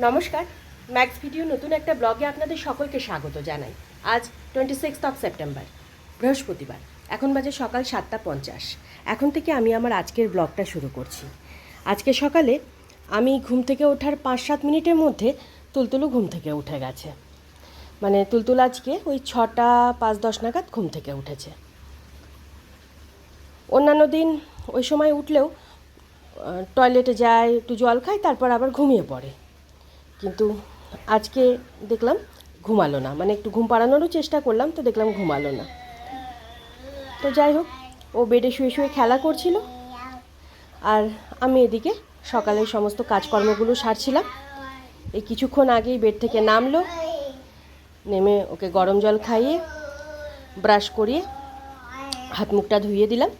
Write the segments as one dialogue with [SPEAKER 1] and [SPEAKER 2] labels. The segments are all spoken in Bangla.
[SPEAKER 1] নমস্কার ম্যাক্স ভিডিও নতুন একটা ব্লগে আপনাদের সকলকে স্বাগত জানাই। আজ টোয়েন্টি সিক্স অফ সেপ্টেম্বর বৃহস্পতিবার, এখন বাজে সকাল সাতটা পঞ্চাশ। এখন থেকে আমি আমার আজকের ব্লগটা শুরু করছি। আজকে সকালে আমি ঘুম থেকে ওঠার পাঁচ সাত মিনিটের মধ্যে তুলতুলু ঘুম থেকে উঠে গেছে। মানে তুলতুল আজকে ওই ছটা পাঁচ দশ নাগাদ ঘুম থেকে উঠেছে। অন্যান্য দিন ওই সময় উঠলেও টয়লেটে যায়, একটু জল খায়, তারপর আবার ঘুমিয়ে পড়ে। কিন্তু আজকে দেখলাম ঘুমালো না। মানে একটু ঘুম পাড়ানোরও চেষ্টা করলাম, তো দেখলাম ঘুমালো না। তো যাই হোক, ও বেডে শুয়ে শুয়ে খেলা করছিল। আর আমি এদিকে সকালের সমস্ত কাজকর্মগুলো সারছিলাম। এই কিছুক্ষণ আগেই বেড থেকে নামলো, নেমে ওকে গরম জল খাইয়ে, ব্রাশ করিয়ে, হাত মুখটা ধুইয়ে দিলাম।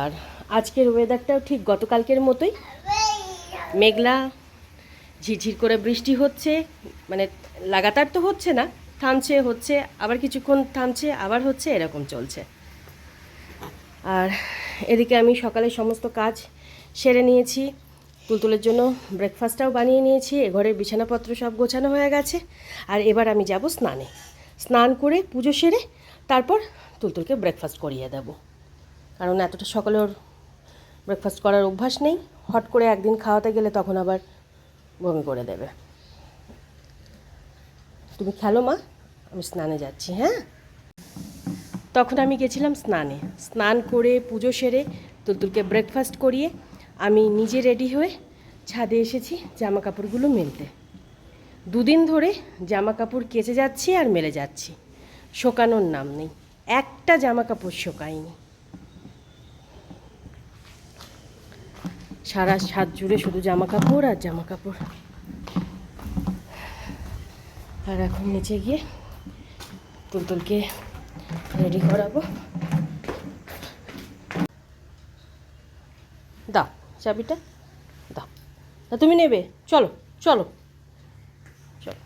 [SPEAKER 1] আর আজকের ওয়েদারটাও ঠিক গতকালকের মতোই। মেঘলা ঝিরঝির করে বৃষ্টি হচ্ছে মানে লাগাতার তো হচ্ছে না, থামছে, হচ্ছে, আবার কিছুক্ষণ থামছে, আবার হচ্ছে, এরকম চলছে। আর এদিকে আমি সকালে সমস্ত কাজ সেরে নিয়েছি, তুলতুলের জন্য ব্রেকফাস্টটাও বানিয়ে নিয়েছি, এ ঘরের বিছানাপত্র সব গোছানো হয়ে গেছে, আর এবার আমি যাব স্নানে। স্নান করে পুজো সেরে তারপর তুলতুলকে ব্রেকফাস্ট করিয়ে দেবো। কারণ এতটা সকালে ওর ব্রেকফাস্ট করার অভ্যাস নেই, হট করে একদিন খাওয়াতে গেলে তখন আবার বমি করে দেবে। তুমি খেলো মা, আমি স্নানে যাচ্ছি হ্যাঁ? তখন আমি গেছিলাম স্নানে। স্নান করে পুজো সেরে তুলতুলকে ব্রেকফাস্ট করিয়ে আমি নিজে রেডি হয়ে ছাদে এসেছি জামা কাপড়গুলো মেলতে। দুদিন ধরে জামা কাপড় কেচে যাচ্ছি আর মেলে যাচ্ছি। শোকানোর নাম নেই। একটা জামা কাপড় শোকায়নি। সারা সাত জুড়ে শুধু জামা কাপড় আর জামা কাপড় আর এখন নিচে গিয়ে তুলতুলকে রেডি করাবো। দাও চাবিটা, দাও। তা তুমি নেবে, চলো চলো। চলো।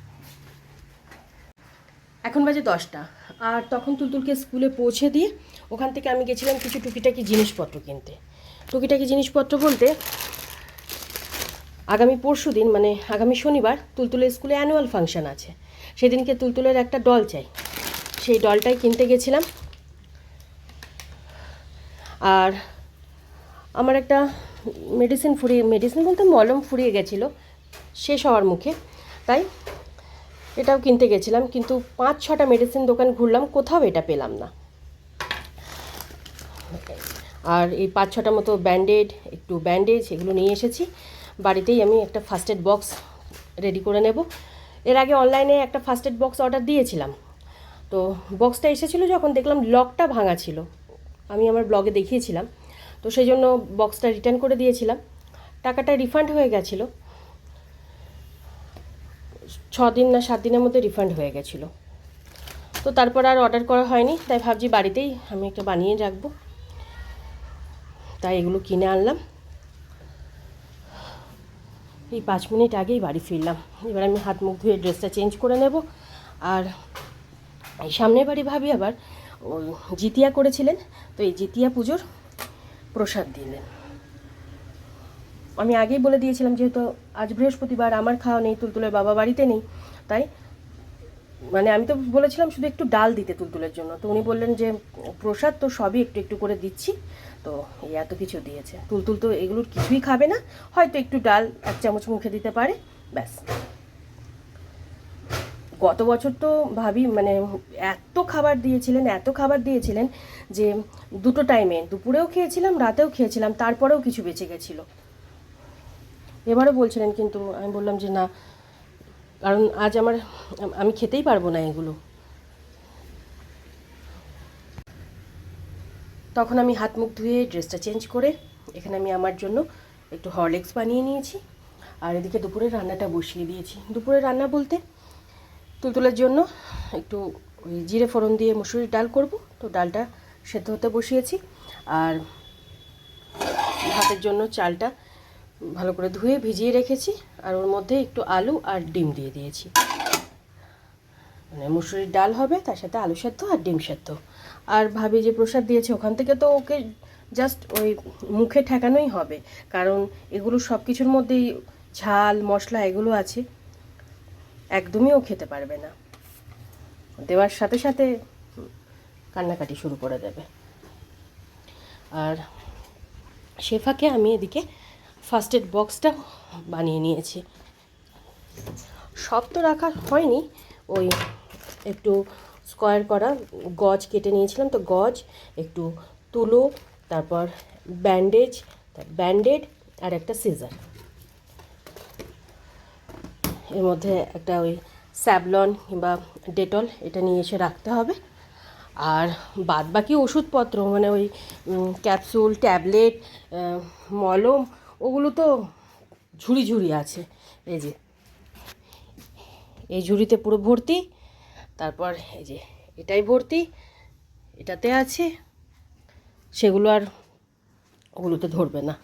[SPEAKER 1] এখন বাজে দশটা, আর তখন তুলতুলকে স্কুলে পৌঁছে দিয়ে ওখান থেকে আমি গেছিলাম কিছু টুকিটাকি জিনিসপত্র কিনতে। টুকিটাকি জিনিসপত্র বলতে আগামী পরশু দিন মানে আগামী শনিবার তুলতুলের স্কুলে অ্যানুয়াল ফাংশন আছে। সেদিনকে তুলতুলের একটা ডল চাই। সেই ডলটাই কিনতে গেছিলাম। আর আমার একটা মেডিসিন ফুরিয়ে মেডিসিন বলতে মলম ফুরিয়ে গেছিল, শেষ হওয়ার মুখে। তাই এটাও কিনতে গেছিলাম, কিন্তু পাঁচ ছটা মেডিসিন দোকান ঘুরলাম, কোথাও এটা পেলাম না। আর এই পাঁচ ছটা মতো ব্যান্ডেড, একটু ব্যান্ডেজ, এগুলো নিয়ে এসেছি। বাড়িতেই আমি একটা ফার্স্ট এড বক্স রেডি করে নেব। এর আগে অনলাইনে একটা ফার্স্ট এড বক্স অর্ডার দিয়েছিলাম। তো বক্সটা এসেছিল যখন দেখলাম লকটা ভাঙা ছিল। আমি আমার ব্লগে দেখিয়েছিলাম। তো সেই জন্য বক্সটা রিটার্ন করে দিয়েছিলাম। টাকাটা রিফান্ড হয়ে গেছিল। ছ দিন না সাত দিনের মধ্যে রিফান্ড হয়ে গেছিল। তো তারপর আর অর্ডার করা হয়নি, তাই ভাবছি বাড়িতেই আমি একটা বানিয়ে রাখব। তাই এগুলো কিনে আনলাম। এই পাঁচ মিনিট আগেই বাড়ি ফিরলাম। এবার আমি হাত মুখ ধুয়ে ড্রেসটা চেঞ্জ করে নেব। আর এই সামনের বাড়ি ভাবি আবার, ওই জিতিয়া করেছিলেন, তো এই জিতিয়া পুজোর প্রসাদ দিলেন। আমি আগেই বলে দিয়েছিলাম যেহেতু আজ বৃহস্পতিবার, আমার খাওয়া নেই, তুলতুলের বাবা বাড়িতে নেই, তাই মানে আমি তো বলেছিলাম শুধু একটু ডাল দিতে তুলতুলের জন্য। তো উনি বললেন যে, প্রসাদ তো সবই একটু একটু করে দিচ্ছি। তো এই এত কিছু দিয়েছে। তুলতুল তো এগুলোর কিছুই খাবে না। হয়তো একটু ডাল, এক চামচ মুখে দিতে পারে। ব্যাস। গত বছর তো ভাবি মানে এত খাবার দিয়েছিলেন, এত খাবার দিয়েছিলেন যে দুটো টাইমে দুপুরেও খেয়েছিলাম, রাতেও খেয়েছিলাম, তারপরেও কিছু বেঁচে গেছিল। এবারও বলছিলেন কিন্তু, আমি বললাম যে না, কারণ আজ আমার, আমি খেতেই পারব না এগুলো। তখন আমি হাত মুখ ধুয়ে ড্রেসটা চেঞ্জ করে এখানে আমি আমার জন্য একটু হরলিক্স বানিয়ে নিয়েছি। আর এদিকে দুপুরের রান্নাটা বসিয়ে দিয়েছি। দুপুরের রান্না বলতে তুলতুলের জন্য একটু ওই জিরে ফোড়ন দিয়ে মুসুরির ডাল করব। তো ডালটা সেদ্ধ হতে বসিয়েছি। আর ভাতের জন্য চালটা ভালো করে ধুয়ে ভিজিয়ে রেখেছি। আর ওর মধ্যে একটু আলু আর ডিম দিয়ে দিয়েছি। মানে মুসুরির ডাল হবে, তার সাথে আলু সেদ্ধ আর ডিম সেদ্ধ। আর ভাবি যে প্রসাদ দিয়েছে, ওখান থেকে তো ওকে জাস্ট ওই মুখে ঠেকানোই হবে। কারণ এগুলো সব কিছুর মধ্যেই ঝাল, মশলা এগুলো আছে। একদমই ও খেতে পারবে না। দেওয়ার সাথে সাথে কান্নাকাটি শুরু করে দেবে। আর শেফাকে আমি এদিকে ফার্স্ট এড বক্সটা বানিয়ে নিয়েছি। সব তো রাখা হয়নি, ওই একটু স্কোয়ার করা গজ কেটে নিয়েছিলাম। তো গজ, একটু তুলো, তারপর ব্যান্ডেজ ব্যান্ডেড আর একটা সিজার এর মধ্যে একটা ওই স্যাবলন কিংবা ডেটল এটা নিয়ে এসে রাখতে হবে। আর বাদ বাকি ওষুধপত্র মানে ওই ক্যাপসুল ট্যাবলেট মলম, ওগুলো তো ঝুড়ি ঝুড়ি আছে। এই যে, এই ঝুড়িতে পুরো ভর্তি। তারপর এই যে এটাই ভর্তি, এটাতে আছে, সেগুলো আর ওগুলোতে ধরবে না।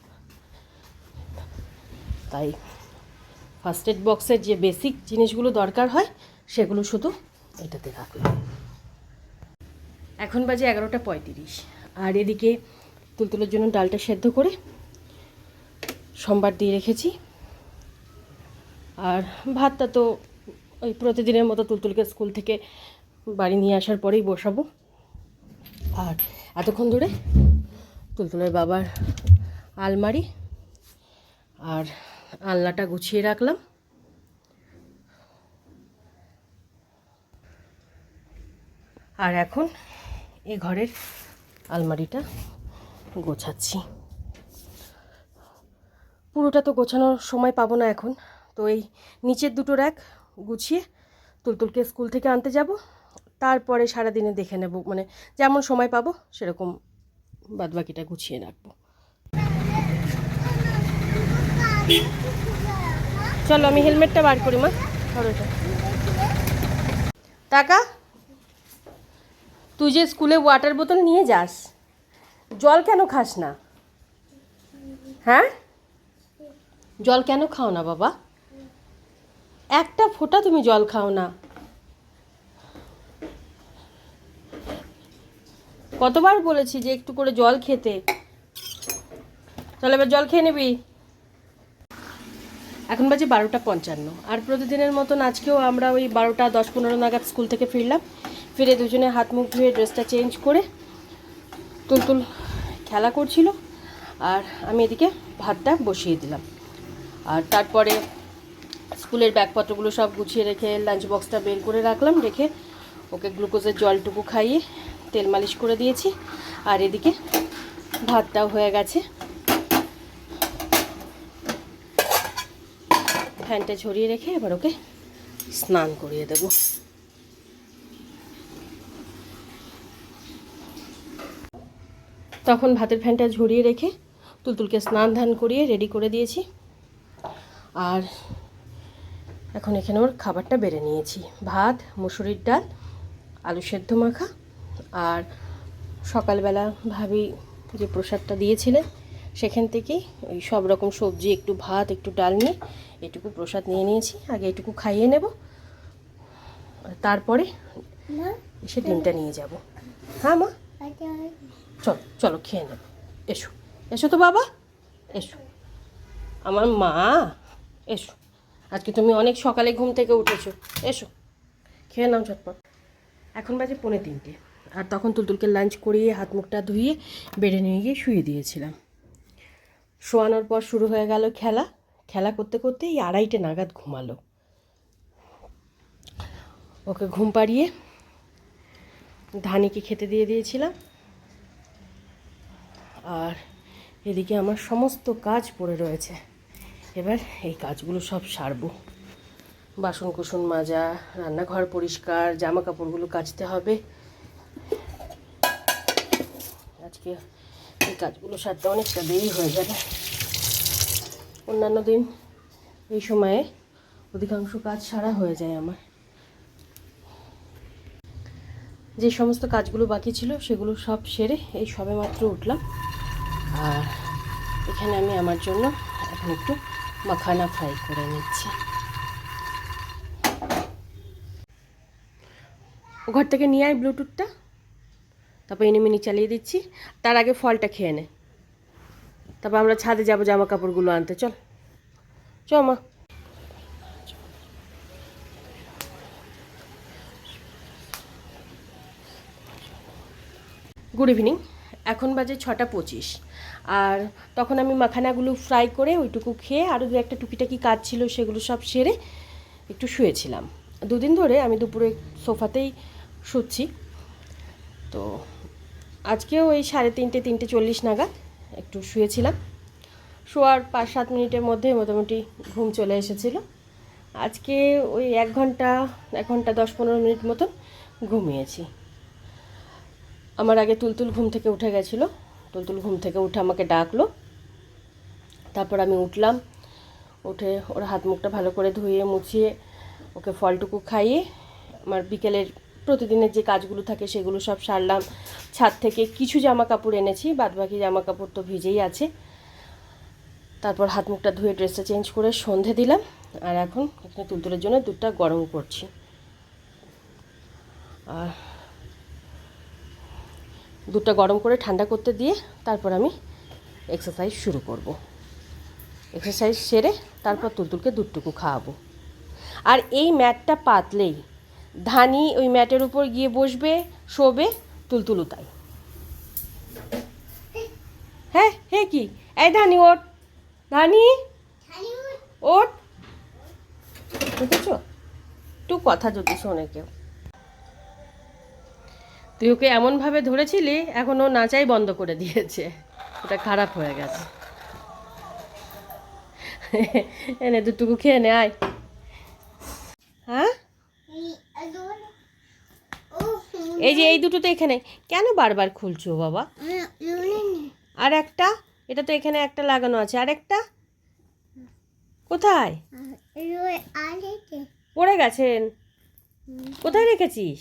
[SPEAKER 1] তাই ফার্স্ট এড বক্সের যে বেসিক জিনিসগুলো দরকার হয়, সেগুলো শুধু এটাতে রাখলাম। এখন বাজে এগারোটা পঁয়ত্রিশ, আর এদিকে তুলতুলের জন্য ডালটা সেদ্ধ করে সোমবার দিয়ে রেখেছি। আর ভাতটা তো ওই প্রতিদিনের মতো তুলতুলকে স্কুল থেকে বাড়ি নিয়ে আসার পরেই বসাবো। আর এতক্ষণ ধরে তুলতুলের বাবার আলমারি আর আলনাটা গুছিয়ে রাখলাম। আর এখন এ ঘরের আলমারিটা গোছাচ্ছি। পুরোটা তো গোছানোর সময় পাবো না এখন। তো এই নিচের দুটো র্যাক গুছিয়ে তুলতুলকে স্কুল থেকে আনতে যাব। তারপরে সারাদিনে দেখে নেব মানে যেমন সময় পাবো সেরকম বাদবাকিটা গুছিয়ে রাখব। চলো আমি হেলমেটটা বার করি, মা। ধরো টাকা তুই যে স্কুলে ওয়াটার বোতল নিয়ে যাস, জল কেন খাস না? হ্যাঁ? জল কেন খাও না বাবা? একটা ফোঁটা তুমি জল খাও না। কতবার বলেছি যে একটু করে জল খেতে। চল এবার জল খেয়ে নিবি। এখন বাজে বারোটা পঞ্চান্ন। আর প্রতিদিনের মতন আজকেও আমরা ওই বারোটা দশ পনেরো নাগাদ স্কুল থেকে ফিরলাম। ফিরে দুজনে হাত মুখ ধুয়ে ড্রেসটা চেঞ্জ করে তুলতুল খেলা করছিল। আর আমি এদিকে ভাতটা বসিয়ে দিলাম। আর তারপরে স্কুলের ব্যাগপত্রগুলো সব গুছিয়ে রেখে লাঞ্চ বক্সটা বের করে রাখলাম, রেখে ওকে গ্লুকোজের জলটুকু খাইয়ে তেল মালিশ করে দিয়েছি। আর এদিকে ভাতটাও হয়ে গেছে। ফ্যানটা ঝরিয়ে রেখে এবার ওকে স্নান করিয়ে দেব। তখন ভাতের ফ্যানটা ঝরিয়ে রেখে তুলতুলকে স্নান ধান করিয়ে রেডি করে দিয়েছি। আর এখন এখানে ওর খাবারটা বেড়ে নিয়েছি। ভাত মুসুরির ডাল আলু সেদ্ধ মাখা আর সকালবেলা ভাবি যে প্রসাদটা দিয়েছিলেন সেখান থেকেই ওই সব রকম সবজি একটু ভাত একটু ডাল নিয়ে এটুকু প্রসাদ নিয়ে নিয়েছি। আগে এটুকু খাইয়ে নেব। তারপরে এসে ডিমটা নিয়ে যাব। হ্যাঁ মা? চলো চলো খেয়ে নেব। এসো। এসো তো বাবা। এসো। আমার মা। এসো। আজকে তুমি অনেক সকালে ঘুম থেকে উঠেছো। এসো, খেয়ে নাও ঝটপট। এখন বাজে পৌনে তিনটে, আর তখন তুলতুলকে লাঞ্চ করিয়ে হাত মুখটা ধুয়ে বেড়ে নিয়ে গিয়ে শুয়ে দিয়েছিলাম। শোয়ানোর পর শুরু হয়ে গেল খেলা। খেলা করতে করতে এই আড়াইটে নাগাদ ঘুমালো। ওকে ঘুম পাড়িয়ে ধানিকে খেতে দিয়ে দিয়েছিলাম। আর এদিকে আমার সমস্ত কাজ পড়ে রয়েছে। এবার এই কাজগুলো সব সারবো। বাসন কুসন মাজা, রান্নাঘর পরিষ্কার জামা কাপড়গুলো কাচতে হবে। আজকে এই কাজগুলো সারতে অনেকটা দেরি হয়ে যাবে। অন্যান্য দিন এই সময়ে অধিকাংশ কাজ সারা হয়ে যায় আমার। যে সমস্ত কাজগুলো বাকি ছিল সেগুলো সব সেরে এই সবে মাত্র উঠলাম। আর এখানে আমি আমার জন্য এখন একটু মাখানা ফ্রাই করে নিচ্ছি। ঘর থেকে নিয়ে আয় ব্লুটুথটা। তারপর এনিমিনি চালিয়ে দিচ্ছি। তার আগে ফলটা খেয়ে নে। তারপর আমরা ছাদে যাব জামা কাপড়গুলো আনতে। চল। চ মা। গুড ইভিনিং এখন বাজে ছটা পঁচিশ। আর তখন আমি মাখানাগুলো ফ্রাই করে ওইটুকু খেয়ে আরও দু একটা টুকিটাকি কাজ ছিল সেগুলো সব সেরে একটু শুয়েছিলাম। দুদিন ধরে আমি দুপুরে সোফাতেই শুচ্ছি। তো আজকেও ওই সাড়ে তিনটে তিনটে চল্লিশ নাগাদ একটু শুয়েছিলাম। শোয়ার পাঁচ সাত মিনিটের মধ্যে মোটামুটি ঘুম চলে এসেছিল। আজকে ওই এক ঘণ্টা এক ঘণ্টা দশ পনেরো মিনিট মতন ঘুমিয়েছি। আমার আগে তুলতুল ঘুম থেকে উঠে গেছিল। তুলতুল ঘুম থেকে উঠে আমাকে ডাকলো। তারপর আমি উঠলাম, উঠে ওর হাত মুখটা ভালো করে ধুয়ে মুছিয়ে ওকে ফলটুকু খাইয়ে আমার বিকেলের প্রতিদিনের যে কাজগুলো থাকে সেগুলো সব সারলাম। ছাদ থেকে কিছু জামা কাপড় এনেছি, বাদবাকি জামা কাপড় তো ভিজেই আছে। তারপর হাত মুখটা ধুয়ে ড্রেসটা চেঞ্জ করে সন্ধে দিলাম আর এখন এখানে তুলতুলের জন্য দুধটা গরম করছি। আর দুধটা গরম করে ঠান্ডা করতে দিয়ে তারপর আমি এক্সারসাইজ শুরু করব। এক্সারসাইজ সেরে তারপর তুলতুলকে দুধটুকু খাওয়াবো। আর এই ম্যাটটা পাতলেই ধানি ওই ম্যাটের উপর গিয়ে বসবে শোবে তুলতুলু তাই। হ্যাঁ হে কি? এই ধানি ওট ধানি ওট বুঝেছ? একটু কথা যদি শোনে কেউ। তুই ওকে এমনভাবে ধরেছিলি, এখন ও নাচাই বন্ধ করে দিয়েছে। ওটা খারাপ হয়ে গেছে। এনে দুটুকু খেয়ে নে, আয়। হ্যাঁ? এই যে এই দুটো তো এখানে, কেন বারবার খুলছো বাবা? আর একটা? এটা তো এখানে একটা লাগানো আছে। আর একটা? কোথায়? পড়ে গেছেন? কোথায় রেখেছিস?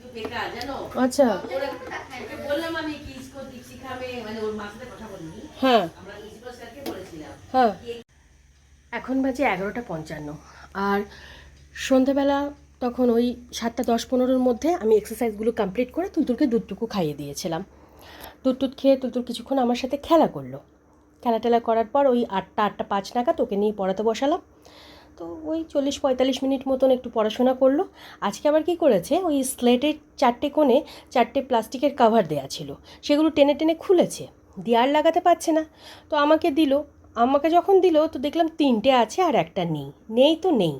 [SPEAKER 2] বেকার জানো?
[SPEAKER 1] আচ্ছা।
[SPEAKER 2] বললাম আমি কি ইসকো শিখাবে মানে ওর মার সাথে কথা বলিনি।
[SPEAKER 1] হ্যাঁ।
[SPEAKER 2] আমরা ইসকো স্যারকে বলেছিলাম।
[SPEAKER 1] হ্যাঁ। এখন বাজে এগারোটা পঞ্চান্ন। আর সন্ধেবেলা তখন ওই সাতটা দশ পনেরোর মধ্যে আমি এক্সারসাইজগুলো কমপ্লিট করে তুলতুলকে দুধটুকু খাইয়ে দিয়েছিলাম। দুধ টুধ খেয়ে তুলতুল কিছুক্ষণ আমার সাথে খেলা করল। খেলা টেলা করার পর ওই আটটা আটটা পাঁচ নাগাদ ওকে নিয়ে পড়াতে বসালাম। তো ওই চল্লিশ পঁয়তাল্লিশ মিনিট মতন একটু পড়াশোনা করল। আজকে আবার কি করেছে? ওই স্লেটের চারটে কোণে চারটে প্লাস্টিকের কাভার দেয়া ছিল। সেগুলো টেনে টেনে খুলেছে। দিয়ে আর লাগাতে পারছে না। তো আমাকে দিল। আমাকে যখন দিল, তো দেখলাম তিনটে আছে আর একটা নেই। নেই তো নেই।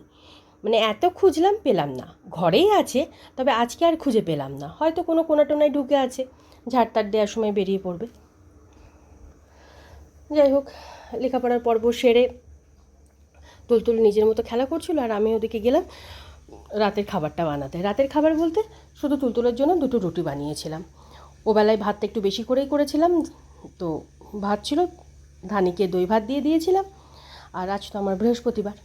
[SPEAKER 1] মানে এত খুঁজলাম পেলাম না। ঘরেই আছে, তবে আজকে আর খুঁজে পেলাম না। হয়তো কোনো কোনাটোনায় ঢুকে আছে। ঝাড়তার দেওয়ার সময় বেরিয়ে পড়বে। যাই হোক, লেখাপড়ার পর্ব সেরে তুলতুল নিজের মতো খেলা করছিল আর আমি ওদিকে গেলাম রাতের খাবারটা বানাতে। রাতের খাবার বলতে শুধু তুলতুলের জন্য দুটো রুটি বানিয়েছিলাম। ও বেলায় ভাতটা একটু বেশি করেই করেছিলাম, তো ভাত ছিল, ধানিকে দই ভাত দিয়ে দিয়েছিলাম আর আজ তো আমার বৃহস্পতিবার।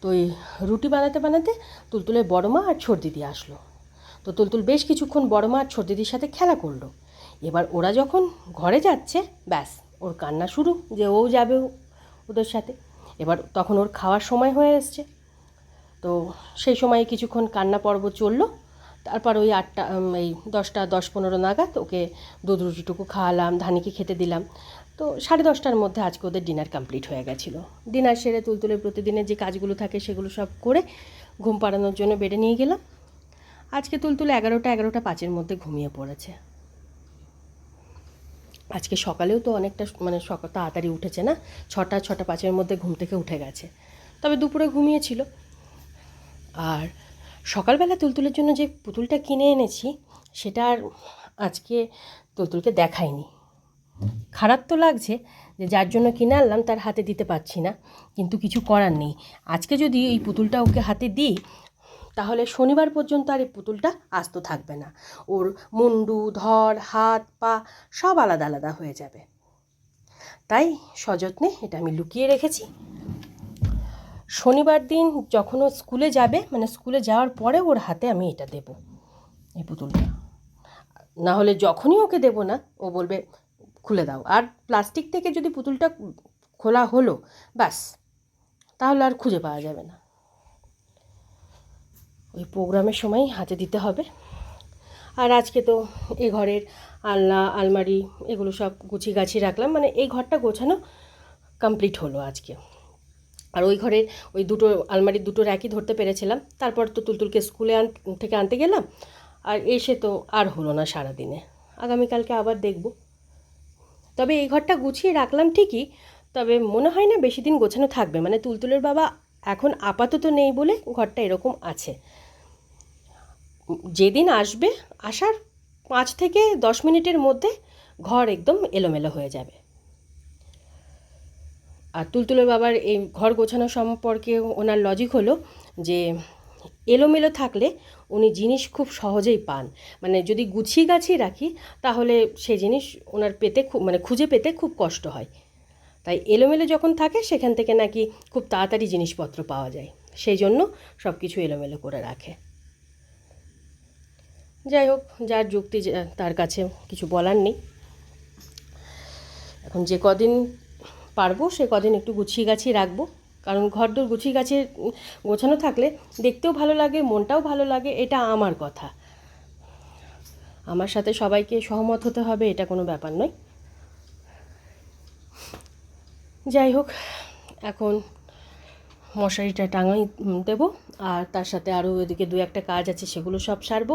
[SPEAKER 1] তো ওই রুটি বানাতে বানাতে তুলতুলের বড় মা আর ছোট দিদি আসলো। তো তুলতুল বেশ কিছুক্ষণ বড় মা আর ছোট দিদির সাথে খেলা করল। এবার ওরা যখন ঘরে যাচ্ছে, ব্যাস, ওর কান্না শুরু যে ও যাবে ওদের সাথে। এবার তখন ওর খাওয়ার সময় হয়ে এসছে। তো সেই সময় কিছুক্ষণ কান্না পর্ব চলল। তারপর ওই আটটা এই দশটা, দশ পনেরো নাগাদ ওকে দুধ রুটিটুকু খাওয়ালাম, ধানিকে খেতে দিলাম। তো সাড়ে দশটার মধ্যে আজকে ওদের ডিনার কমপ্লিট হয়ে গেছিল। ডিনার সেরে তুলতুলের প্রতিদিনের যে কাজগুলো থাকে সেগুলো সব করে ঘুম পাড়ানোর জন্য বেডে নিয়ে গেলাম। আজকে তুলতুল এগারোটা এগারোটা পাঁচের মধ্যে ঘুমিয়ে পড়েছে। আজকে সকালেও তো অনেকটা মানে সকাল তাড়াতাড়ি উঠেছে না? ছটা ছটা পাঁচের মধ্যে ঘুম থেকে উঠে গেছে। তবে দুপুরে ঘুমিয়েছিল। আর সকালবেলা তুলতুলের জন্য যে পুতুলটা কিনে এনেছি, সেটা আর আজকে তুলতুলকে দেখাইনি। খারাপ তো লাগছে যে যার জন্য কিনে আনলাম, তার হাতে দিতে পারছি না। কিন্তু কিছু করার নেই। আজকে যদি এই পুতুলটা ওকে হাতে দিই তাহলে শনিবার পর্যন্ত আর এই পুতুলটা আস্ত থাকবে না। ওর মুন্ডু ধর হাত, পা সব আলাদা আলাদা হয়ে যাবে। তাই সযত্নে এটা আমি লুকিয়ে রেখেছি। শনিবার দিন যখন ও স্কুলে যাবে মানে স্কুলে যাওয়ার পরে ওর হাতে আমি এটা দেব, এই পুতুলটা। না হলে যখনই ওকে দেব না, ও বলবে, খুলে দাও। আর প্লাস্টিক থেকে যদি পুতুলটা খোলা হলো, ব্যাস, তাহলে আর খুঁজে পাওয়া যাবে না। ওই প্রোগ্রামের সময় হাতে দিতে হবে। আর আজকে তো এই ঘরের আলনা, আলমারি এগুলো সব গুছিয়ে গাছিয়ে রাখলাম। মানে এই ঘরটা গোছানো কমপ্লিট হলো আজকে। আর ওই ঘরে ওই দুটো আলমারির দুটো র্যাকই ধরতে পেরেছিলাম। তারপর তো তুলতুলকে স্কুলে আন থেকে আনতে গেলাম। আর এসে তো আর হলো না সারাদিনে। আগামীকালকে আবার দেখব। তবে এই ঘরটা গুছিয়ে রাখলাম ঠিকই। তবে মনে হয় না বেশি দিন গোছানো থাকবে। মানে তুলতুলের বাবা এখন আপাতত নেই বলে ঘরটা এরকম আছে। যেদিন আসবে, আসার পাঁচ থেকে দশ মিনিটের মধ্যে ঘর একদম এলোমেলো হয়ে যাবে। আর তুলতুলের বাবার এই ঘর গোছানো সম্পর্কে ওনার লজিক হলো যে, এলোমেলো থাকলে উনি জিনিস খুব সহজেই পান। মানে যদি গুছিয়ে গাছিয়ে রাখি, তাহলে সেই জিনিস ওনার পেতে খুব মানে খুঁজে পেতে খুব কষ্ট হয়। তাই এলোমেলো যখন থাকে, সেখান থেকে নাকি খুব তাড়াতাড়ি জিনিসপত্র পাওয়া যায়। সেই জন্য সব কিছু এলোমেলো করে রাখে। যাই হোক, যার যুক্তি তার কাছে কিছু বলার নেই। এখন যে কদিন পারব, সে কদিন একটু গুছিয়ে গাছিয়ে রাখব। কারণ ঘরদোর গুছিয়ে গাছিয়ে গোছানো থাকলে দেখতেও ভালো লাগে, মনটাও ভালো লাগে, এটা আমার কথা। আমার সাথে সবাইকে সহমত হতে হবে, এটা কোনো ব্যাপার নয়। যাই হোক, এখন মশারিটা টাঙাই দেবো, আর তার সাথে আরও ওইদিকে দু একটা কাজ আছে, সেগুলো সব সারবো।